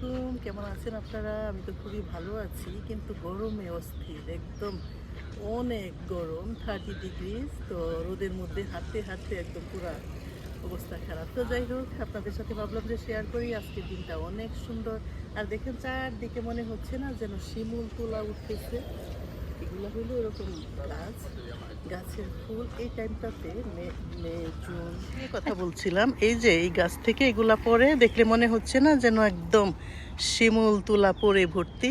আলাইকুম। কেমন আছেন আপনারা? আমি তো খুবই ভালো আছি, কিন্তু গরমে অস্থির, একদম অনেক গরম থার্টি ডিগ্রিজ তো রোদের মধ্যে হাঁটতে হাঁটতে একদম পুরা অবস্থা খারাপ। তো যাই হোক, আপনাদের সাথে ভাবলাম যে শেয়ার করি, আজকের দিনটা অনেক সুন্দর। আর দেখেন, চারদিকে মনে হচ্ছে না যেন শিমুল তোলা উঠতেছে। এগুলো হলো এরকম গাছ, গাছের ফুল। এই টাইমটাতে মে জুন কথা বলছিলাম। এই যে, এই গাছ থেকে এগুলা পরে দেখলে মনে হচ্ছে না যেন একদম শিমুল তুলা পরে ভর্তি।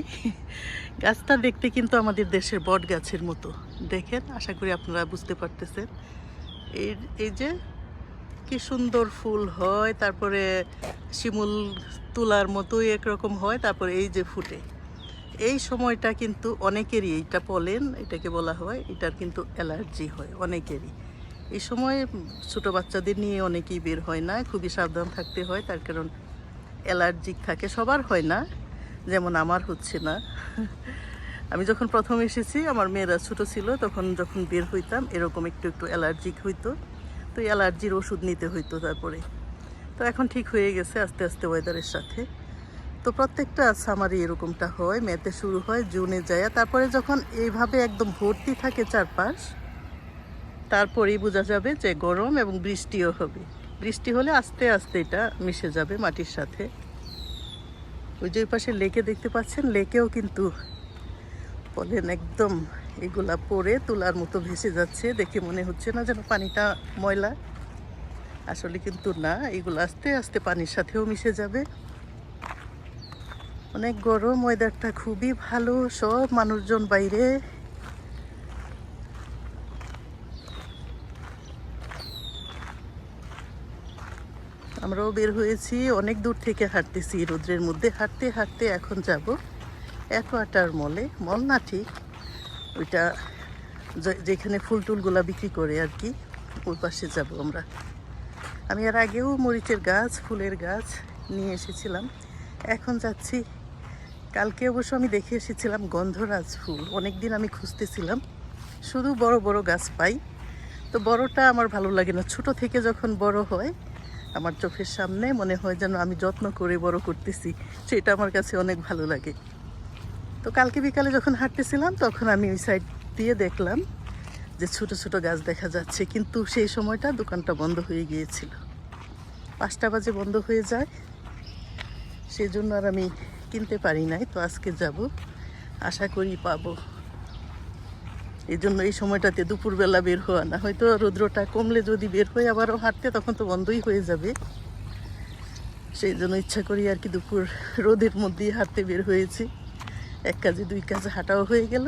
গাছটা দেখতে কিন্তু আমাদের দেশের বট গাছের মতো। দেখেন, আশা করি আপনারা বুঝতে পারতেছেন। এই এই যে, কি সুন্দর ফুল হয়, তারপরে শিমুল তুলার মতোই একরকম হয়, তারপরে এই যে ফুটে। এই সময়টা কিন্তু অনেকেরই এইটা পলেন এটাকে বলা হয়, এটার কিন্তু অ্যালার্জি হয় অনেকেরই। এই সময় ছোট বাচ্চাদের নিয়ে অনেকেই বের হয় না, খুবই সাবধান থাকতে হয়, তার কারণ অ্যালার্জিক থাকে, সবার হয় না, যেমন আমার হচ্ছে না। আমি যখন প্রথম এসেছি, আমার মেয়েরা ছোটো ছিল, তখন যখন বের হইতাম, এরকম একটু একটু অ্যালার্জিক হইতো, তো অ্যালার্জির ওষুধ নিতে হইতো তারপরে। তো এখন ঠিক হয়ে গেছে আস্তে আস্তে ওয়েদারের সাথে। তো প্রত্যেকটা সামারি এরকমটা হয়, মেতে শুরু হয়, জুনে যায়। তারপরে যখন এইভাবে একদম ভর্তি থাকে চারপাশ, তারপরেই বোঝা যাবে যে গরম এবং বৃষ্টিও হবে। বৃষ্টি হলে আস্তে আস্তে এটা মিশে যাবে মাটির সাথে। ওই যে পাশে লেকে দেখতে পাচ্ছেন, লেকেও কিন্তু বলেন একদম এগুলা পরে তোলার মতো ভেসে যাচ্ছে। দেখে মনে হচ্ছে না যেন পানিটা ময়লা। আসলে কিন্তু না, এগুলো আস্তে আস্তে পানির সাথেও মিশে যাবে। অনেক গরম ওয়েদারটা খুবই ভালো, সব মানুষজন বাইরে। আমরাও বের হয়েছি, অনেক দূর থেকে হাঁটতেছি রোদ্রের মধ্যে। হাঁটতে হাঁটতে এখন যাব অ্যাকোয়াটার মলে মল না ঠিক, ওইটা যেখানে ফুল টুলগুলা বিক্রি করে আর কি, ওই পাশে যাব আমরা। আমি আর আগেও মরিচের গাছ, ফুলের গাছ নিয়ে এসেছিলাম। এখন যাচ্ছি কালকে অবশ্য আমি দেখে এসেছিলাম গন্ধরাজ ফুল। অনেক দিন আমি খুঁজতেছিলাম। শুধু বড় বড় গাছ পাই। তো বড়টা আমার ভালো লাগে না। ছোট থেকে যখন বড় হয়, আমার চোখের সামনে মনে হয় যেন আমি যত্ন করে বড় করতেছি। সেটা আমার কাছে অনেক ভালো লাগে। তো কালকে বিকালে যখন হাঁটতেছিলাম, তখন আমি ওই সাইড দিয়ে দেখলাম যে ছোট ছোট গাছ দেখা যাচ্ছে। কিন্তু সেই সময়টা দোকানটা বন্ধ হয়ে গিয়েছিল। পাঁচটা বাজে বন্ধ হয়ে যায়। সেই জন্য আর আমি কিনতে পারি নাই, তো আজকে যাব। আশা করি পাবো। এই জন্য এই সময়টাতে দুপুরবেলা বের হওয়া না, হয়তো রৌদ্রটা কমলে যদি বের হয়ে আবারও হাঁটতে, তখন তো বন্ধই হয়ে যাবে। সেই জন্য ইচ্ছা করি আর কি দুপুর রোদের মধ্যেই হাঁটতে বের হয়েছি। এক কাজে দুই কাজে হাঁটাও হয়ে গেল,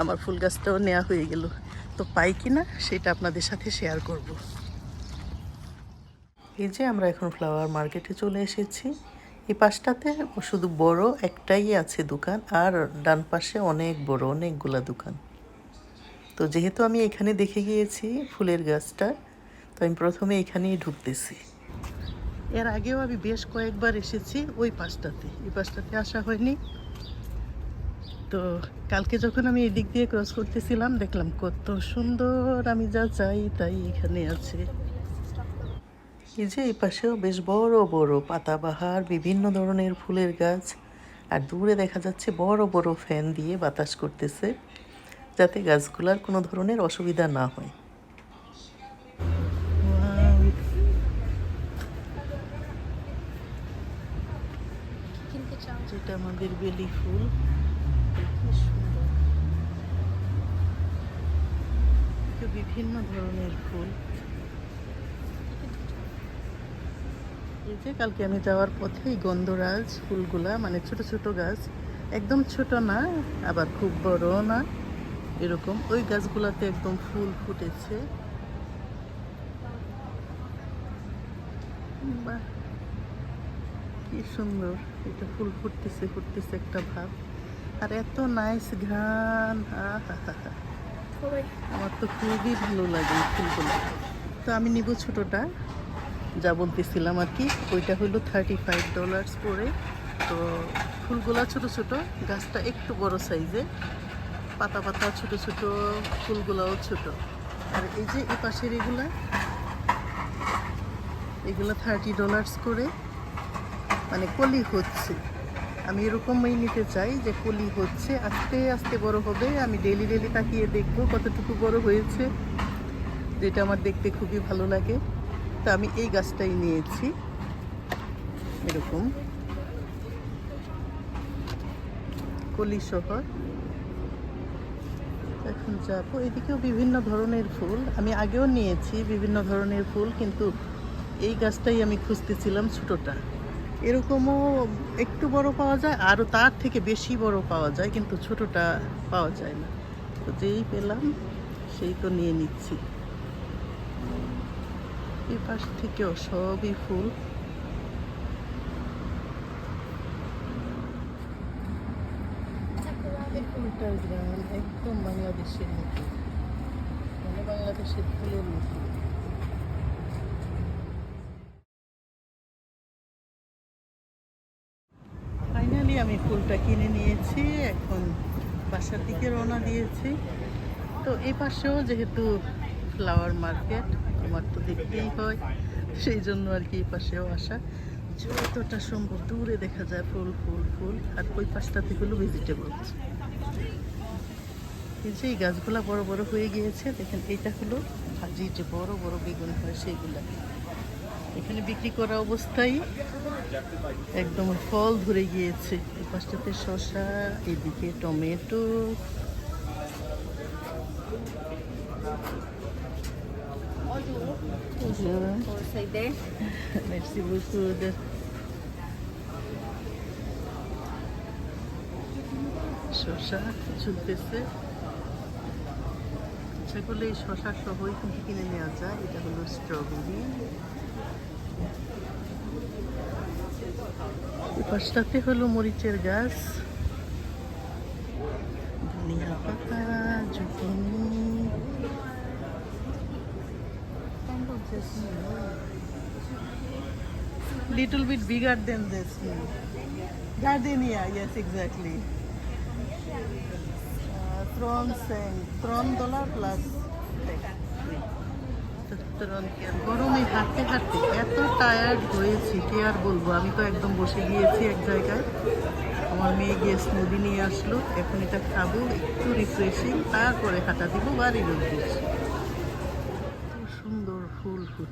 আমার ফুল গাছটাও নেওয়া হয়ে গেল। তো পাই কি না, সেটা আপনাদের সাথে শেয়ার করব। এই যে আমরা এখন ফ্লাওয়ার মার্কেটে চলে এসেছি। এই পাশটাতে শুধু বড় একটাই আছে দোকান, আর ডান পাশে অনেক বড় অনেকগুলা দোকান। তো যেহেতু আমি এখানে দেখে গিয়েছি ফুলের গাছটা, তো আমি প্রথমে এখানেই ঢুকতেছি। এর আগেও আমি বেশ কয়েকবার এসেছি ওই পাশটাতে। এই পাশটাতে আসা হয়নি। তো কালকে যখন আমি এদিক দিয়ে ক্রস করতেছিলাম, দেখলাম কত সুন্দর আমি যা চাই তাই এখানে আছে। এই যে এই পাশেও বেশ বড় বড় পাতাবাহার বিভিন্ন ধরনের ফুলের গাছ আর দূরে দেখা যাচ্ছে বড় বড় ফ্যান দিয়ে বাতাস করতেছে যাতে গাছগুলার কোনো ধরনের অসুবিধা না হয়। যেটা আমাদের বেলি ফুল। বিভিন্ন ধরনের ফুল। এই যে কালকে আমি যাওয়ার পথেই গন্ধরাজ ফুলগুলা মানে ছোট ছোট গাছ একদম ছোট না আবার খুব বড় না এরকম। ওই গাছগুলাতে একদম ফুল ফুটেছে। বাহ কি সুন্দর। এটা ফুল ফুটতেছে ফুটতেছে একটা ভাব। আর এত নাইস ঘ্রাণ আমার তো খুবই ভালো লাগে ফুলগুলো। তো আমি নিব ছোটোটা। যা বলতেছিলাম আর কি, ওইটা হলো থার্টি ফাইভ ডলার্স পরে তো ফুলগুলা ছোট ছোট, গাছটা একটু বড় সাইজে, পাতা পাতা ছোট ছোট ফুলগুলাও ছোট। আর এই যে এই পাশের এগুলা, এগুলো থার্টি ডলার্স করে। মানে কলি হচ্ছে। আমি এরকমই নিতে চাই যে কলি হচ্ছে। আস্তে আস্তে বড় হবে। আমি ডেলি ডেলি তাকিয়ে দেখব কতটুকু বড় হয়েছে। যেটা আমার দেখতে খুবই ভালো লাগে। তো আমি এই গাছটাই নিয়েছি। এরকম। কলি শহর। এখন যাব। এদিকেও বিভিন্ন ধরনের ফুল। আমি আগেও নিয়েছি বিভিন্ন ধরনের ফুল, কিন্তু এই গাছটাই আমি খুঁজতেছিলাম ছোটোটা। এরকমও একটু বড় পাওয়া যায়, আরও তার থেকে বেশি বড় পাওয়া যায়, কিন্তু ছোটোটা পাওয়া যায় না। তো যেই পেলাম, সেই তো নিয়ে নিচ্ছি। এই পাশ থেকেও সবই ফুল। ফুলটার গ্রাম একদম বাংলাদেশের মতো। মানে বাংলাদেশের ফুলের মতো। ফাইনালি আমি ফুলটা কিনে নিয়েছি এখন বাসার দিকে রওনা দিয়েছি। তো এই পাশেও যেহেতু ফ্লাওয়ার মার্কেট আমার তো দেখতেই হয়। সেই জন্য আর কি এই পাশেও আসা। যতটা সম্ভব দূরে দেখা যায় ফুল ফুল ফুল, আর ওই পাশটাতে হলো ভেজিটেবলস এই যে এই গাছগুলা বড় বড় হয়ে গিয়েছে, দেখেন, এটা হলো ভাজি, যে বড় বড় বেগুন হয় সেইগুলা এখানে বিক্রি করা অবস্থায় একদম ফল ধরে গিয়েছে। এই পাশটাতে শসা, এদিকে টমেটো Merci beaucoup. শসা ঝুলতেছে ইচ্ছা এই সহই কিন্তু কিনে নেওয়া যায় এটা হলো স্ট্রবেরি পাশটাতে হলো মরিচের গাছ little bit bigger than this. Gardenia yes exactly. Uh, thrones and throne dollar plus গরমে হাঁটতে হাঁটতে এত টায়ার্ড হয়েছি আর বলব? আমি তো একদম বসে গিয়েছি এক জায়গায়। আমার মেয়ে গিয়ে স্মুদি নিয়ে আসলো। এখন এটা খাব একটু রিফ্রেশিং তারপরে হাঁটা দিব বাড়ির উদ্দেশ্যে।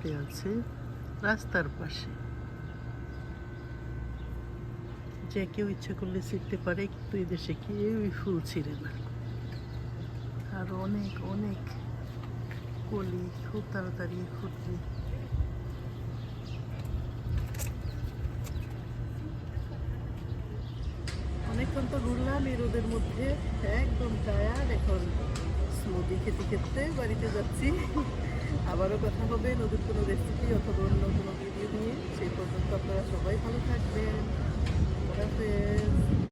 ফুল আছে রাস্তার পাশে। যে কেউ ইচ্ছে করলে ছিঁড়তে পারে, কিন্তু এই দেশে কেউই ফুল ছিঁড়ে না। আর অনেক অনেক কলি খুব তাড়াতাড়ি ফুটবে অনেকক্ষণ তো ঘুরলাম, এই রোদের মধ্যে একদম টায়ার্ড এখন স্মুদি খেতে খেতে বাড়িতে যাচ্ছি। আবারও কথা হবে নতুন কোনো রেসিপি অথবা অন্য কোনো ভিডিও নিয়ে। সেই পর্যন্ত আপনারা সবাই ভালো থাকবেন।